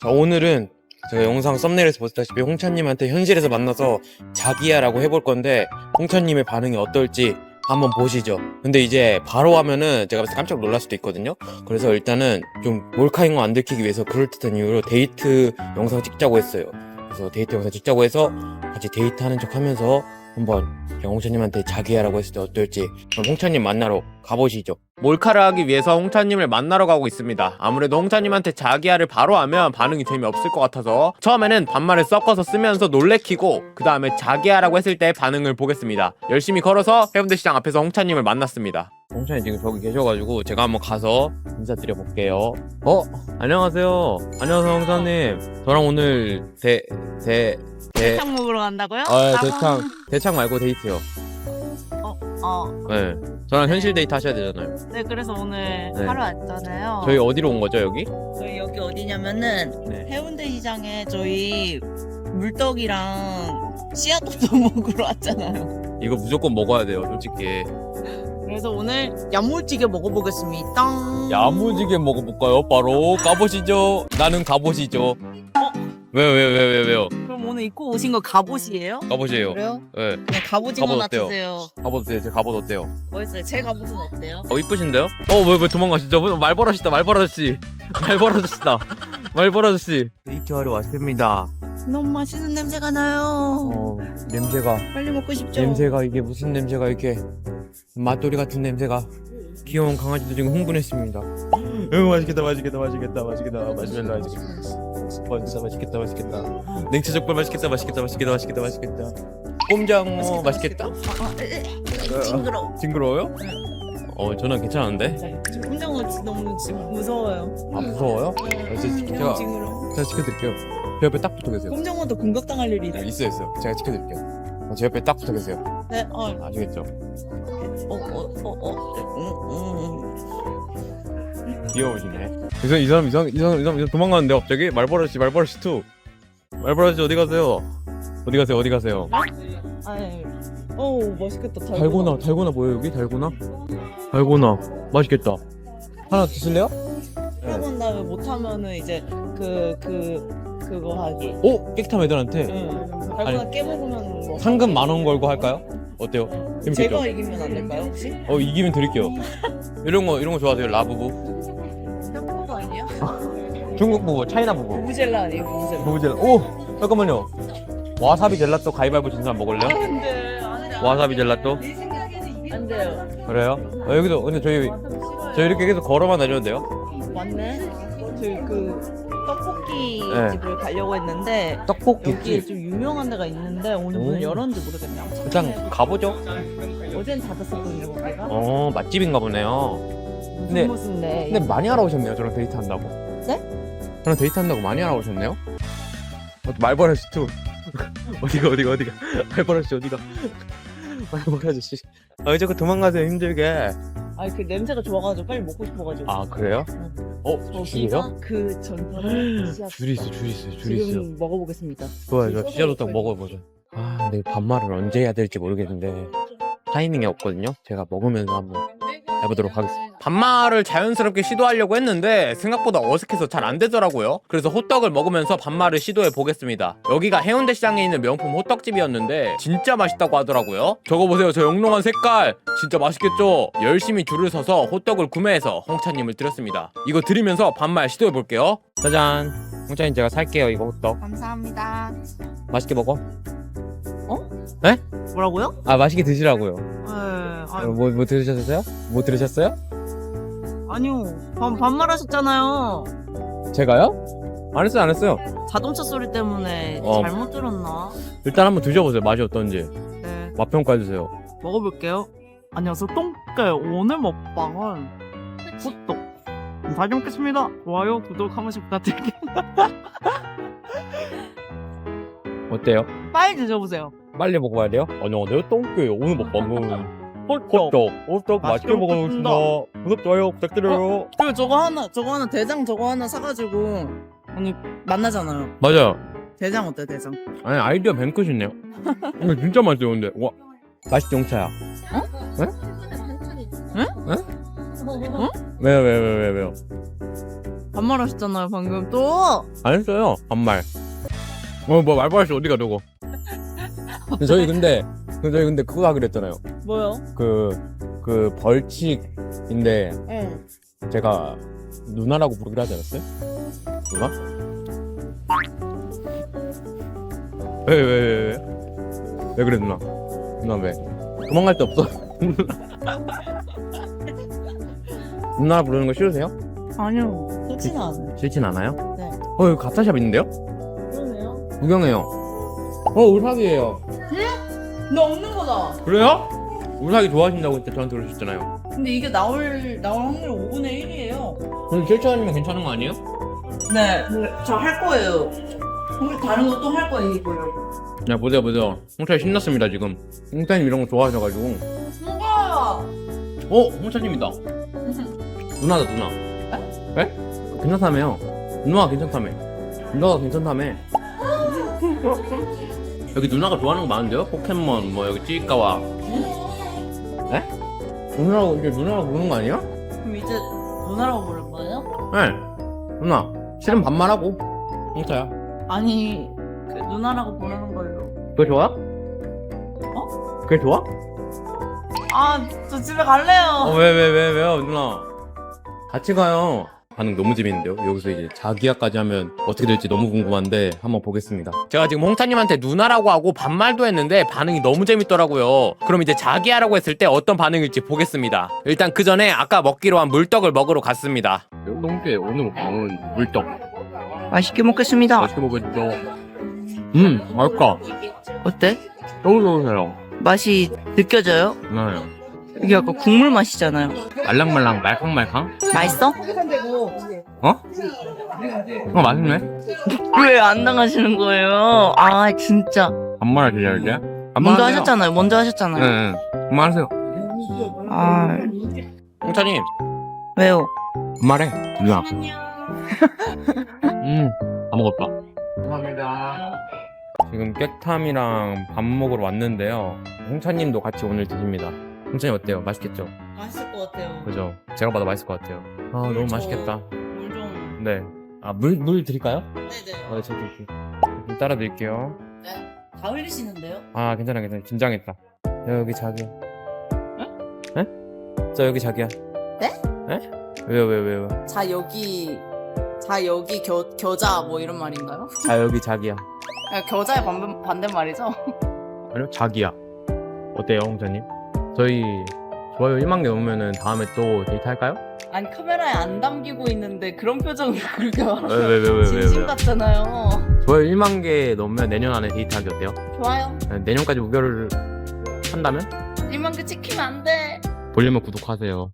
자, 오늘은 제가 영상 썸네일에서 보셨다시피 홍차님한테 현실에서 만나서 자기야라고 해볼 건데 홍차님의 반응이 어떨지 한번 보시죠. 근데 이제 바로 하면은 제가 봤을 때 깜짝 놀랄 수도 있거든요. 그래서 일단은 좀 몰카인 거 안 들키기 위해서 그럴듯한 이유로 데이트 영상 찍자고 했어요. 그래서 데이트 영상 찍자고 해서 같이 데이트하는 척 하면서 한번 제가 홍차님한테 자기야라고 했을 때 어떨지 그럼 홍차님 만나러 가보시죠. 몰카를 하기 위해서 홍차님을 만나러 가고 있습니다. 아무래도 홍차님한테 자기야를 바로 하면 반응이 재미없을 것 같아서 처음에는 반말을 섞어서 쓰면서 놀래키고 그 다음에 자기야라고 했을 때 반응을 보겠습니다. 열심히 걸어서 해운대 시장 앞에서 홍차님을 만났습니다. 홍차님 지금 저기 계셔가지고 제가 한번 가서 인사드려 볼게요. 어? 안녕하세요. 안녕하세요 홍차님. 저랑 오늘 대... 대... 대... 대창 먹으러 간다고요? 아 대창 대창 말고 데이트요. 어, 네. 저랑 현실 데이트 하셔야 되잖아요. 네 그래서 오늘 네. 하러 왔잖아요. 저희 어디로 온 거죠 여기? 저희 여기 어디냐면은 네. 해운대 시장에 저희 물떡이랑 씨앗떡도 먹으러 왔잖아요. 이거 무조건 먹어야 돼요, 솔직히. 그래서 오늘 야물찌개 먹어보겠습니다. 야무지게 먹어볼까요? 바로 가보시죠. 나는 가보시죠. 왜요, 왜요, 왜요, 왜요, 왜요? 그럼 오늘 입고 오신 거 갑옷이에요? 가보세요. 그래요? 네, 그냥 갑오징어나 갑옷 어때요? 드세요. 갑옷 어때요? 제 갑옷 어때요? 멋있어요. 제 갑옷은 어때요? 어, 이쁘신데요? 어, 왜, 왜 도망가시죠? 말벌하시다, 말벌아저씨. 말벌아저씨다. 말벌아저씨. 데이트하러 왔습니다. 너무 맛있는 냄새가 나요. 어, 냄새가. 빨리 먹고 싶죠? 냄새가 이게 무슨 냄새가 이렇게 맛돌이 같은 냄새가 귀여운 강아지도 지금 흥분했습니다. 응 맛있겠다 맛있겠다 맛있겠다 맛있겠다 맛있겠다 맛있겠다 맛있겠다 맛있겠다 맛있겠다 냉채 족발 맛있겠다 맛있겠다 맛있겠다 맛있겠다 맛있겠다 꼼장어 맛있겠다 아, 아. 징그러. 징그러워요? 어 저는 괜찮은데 지금 혼자가 너무 지금 무서워요. 아 무서워요? 아, 제, 너무 제가 징그러. 제가 지켜드릴게요 제 옆에 딱 붙어 계세요 꼼장어도 공격당할 일이 네, 있어요. 있어요 있어요 제가 지켜드릴게요 어, 제 옆에 딱 붙어 계세요 네, 어, 아시겠죠? 어, 어, 어, 어. 음, 음, 귀여우시네. 이 사람 이 사람 이 사람 이 사람 이 사람, 이 사람 도망가는데 갑자기 말버릇이 말버릇이 투. 말버릇이 어디 가세요? 어디 가세요? 어디 가세요? 음. 아이, 어우 맛있겠다. 달고나 달고나 뭐예요 여기 달고나? 달고나 맛있겠다. 하나 드실래요? 해본 다음에 못하면은 이제 그 그 그, 거 하기. 오 깨끗한 애들한테 응. 달고나 깨먹으면 뭐. 상금 만 원 걸고 할까요? 어때요? 재밌겠죠? 제가 이기면 안 될까요 혹시? 어 이기면 드릴게요. 이런 거 이런 거 좋아하세요? 라부부? 한국어 아니에요? 중국 부부, 차이나 부부. 부부젤라 아니에요 부부젤라. 부부젤라. 오 잠깐만요. 와사비 젤라또 가위바위보 진 사람 먹을래요? 안돼 안돼. 와사비 젤라또? 내 생각에는 안 돼요. 그래요? 어, 여기도 근데 저희 저희 이렇게 계속 걸어만 다녀도 돼요? 맞네. 저희 그 떡볶이 네. 집을 가려고 했는데 떡볶이 여기 좀 유명한 데가 있는데 오늘 문을 오. 열었는지 모르겠네요. 일단 가보죠. 어젠 닫았었거든요 거기가. 어 맛집인가 보네요. 근데- 무슨데? 근데 많이 알아오셨네요. 저랑 데이트 한다고. 네? 저랑 데이트 한다고 많이 알아오셨네요. 어, 말벌 아저씨 투. 어디가 어디가 어디가 말벌 아저씨 어디가 말벌 아저씨. 아 자꾸 도망가세요 힘들게. 아니 그 냄새가 좋아가지고 빨리 먹고 싶어가지고. 아 그래요? 어 줄이요? 저기가 그 전설의 씨앗. 줄 있어 줄 있어 줄 있어. 지금 먹어보겠습니다. 좋아요 좋아 진짜 좋다 먹어보자. 아 근데 반말을 언제 해야 될지 모르겠는데 타이밍이 없거든요. 제가 먹으면서 한번 해보도록 하겠습니다. 반말을 자연스럽게 시도하려고 했는데 생각보다 어색해서 잘 안 되더라고요. 그래서 호떡을 먹으면서 반말을 시도해 보겠습니다. 여기가 해운대 시장에 있는 명품 호떡집이었는데 진짜 맛있다고 하더라고요. 저거 보세요. 저 영롱한 색깔 진짜 맛있겠죠? 열심히 줄을 서서 호떡을 구매해서 홍차님을 드렸습니다. 이거 드리면서 반말 시도해 볼게요. 짜잔. 홍차님 제가 살게요 이거 호떡. 감사합니다. 맛있게 먹어. 뭐라고요? 아 맛있게 드시라고요. 네, 어, 뭐, 뭐 들으셨어요? 뭐 들으셨어요? 아니요. 반, 반말하셨잖아요. 제가요? 안 했어요 안 했어요. 자동차 소리 때문에 어. 잘못 들었나? 일단 한번 드셔보세요. 맛이 어떤지. 네, 맛 평가해 주세요. 먹어볼게요. 안녕하세요, 똥개. 오늘 먹방은 호떡. 잘 먹겠습니다. 좋아요, 구독 한 번씩 부탁드릴게요. 어때요? 빨리 드셔보세요. 빨리 먹어야 돼요? 안녕하세요. 똥개요. 오늘 먹방은 호떡. 호떡 맛있게 맛있게 먹어보겠습니다. 구독 좋아요 부탁드려요. 그리고 저거 하나, 저거 하나, 대장 저거 하나 사가지고 오늘 만나잖아요. 맞아요. 대장 어때, 대장? 아니 아이디어 뱅크시네요. 이거 진짜 맛있어요 근데. 와 맛있지 용차야. 응? 왜요 왜요 왜요 왜요 왜요? 반말하셨잖아요 방금 또. 안 했어요 반말 어뭐 말벌씨 어디 가려고 저희 근데 그 저희 근데 그거 하기로 했잖아요 뭐요? 그 그 벌칙인데 응. 제가 누나라고 부르기로 하지 않았어요? 누나? 왜 왜 왜 왜? 왜 그래 누나? 누나 왜? 도망갈 데 없어? 누나 부르는 거 싫으세요? 아니요. 그렇진 않아요. 싫진 않아요? 네. 어 여기 가타샵 있는데요? 그러네요. 구경해요 어 울사기예요 너 없는 거다. 그래요? 울사기 좋아하신다고 그때 저한테 그러셨잖아요 근데 이게 나올 나올 확률 5분의 1이에요. 근데 7천원이면 괜찮은 거 아니에요? 네. 저 할 거예요. 혹시 다른 것도 할 거예요. 야 보세요 보세요 홍차님 신났습니다 지금 홍차님 이런 거 좋아하셔가지고 뭐가? 어? 홍차님이다 누나다 누나 네? 괜찮다며요 누나가 괜찮다며 누나가 괜찮다며 여기 누나가 좋아하는 거 많은데요? 포켓몬 뭐 여기 찌까와 네? 누나라고 이제 누나라고 부르는 거 아니에요? 그럼 이제 누나라고 부를 거예요? 네 누나 실은 반말하고 홍차야 아니 그 누나라고 부르는 걸로. 그게 좋아? 어? 그게 좋아? 아 저 집에 갈래요. 어, 왜, 왜, 왜, 왜 요, 누나? 같이 가요. 반응 너무 재밌는데요? 여기서 이제 자기야까지 하면 어떻게 될지 너무 궁금한데 한번 보겠습니다. 제가 지금 홍차님한테 누나라고 하고 반말도 했는데 반응이 너무 재밌더라고요. 그럼 이제 자기야라고 했을 때 어떤 반응일지 보겠습니다. 일단 그 전에 아까 먹기로 한 물떡을 먹으러 갔습니다. 동주에 오늘 먹는 물떡. 맛있게 먹겠습니다. 맛있게 먹었죠. 음, 맛있다. 어때? 너무 좋으세요. 맛이 느껴져요? 네. 이게 약간 국물 맛이잖아요. 말랑말랑, 말캉말캉? 맛있어? 어? 어, 맛있네. 왜안 나가시는 거예요? 아 진짜. 반말을 기다릴게. 먼저 하셨잖아요. 먼저 하셨잖아요. 네, 네. 반말하세요. 아 홍차님, 왜요? 반말해. 누나. 음, 다 먹었다. 감사합니다. 지금 깨탐이랑 밥 먹으러 왔는데요. 홍차님도 같이 오늘 드십니다. 홍차님 어때요? 맛있겠죠? 맛있을 것 같아요. 그죠? 제가 봐도 맛있을 것 같아요. 아, 너무 맛있겠다. 물 좀. 네. 아, 물, 물 드릴까요? 네네. 아, 네, 제가 드릴게요. 좀 따라 드릴게요. 다 흘리시는데요? 아, 괜찮아, 괜찮아. 긴장했다. 여기 자기야. 에? 저 여기 자기야. 네? 에? 왜요, 왜요, 왜요? 자 여기 자 여기 겨 겨자 뭐 이런 말인가요? 아, 여기 자기야. 아, 겨자의 반대 반대 말이죠? 아니요, 자기야. 어때요, 홍차님? 저희 좋아요 1만 개 넘으면은 다음에 또 데이트 할까요? 아니 카메라에 안 담기고 있는데 그런 표정을 그렇게 왜, 말하면 왜, 왜, 왜, 왜, 진심 왜? 같잖아요. 좋아요 1만 개 넘으면 내년 안에 데이트하기 어때요? 좋아요. 네, 내년까지 무결을 한다면? 1만 개 찍히면 안 돼. 보려면 구독하세요.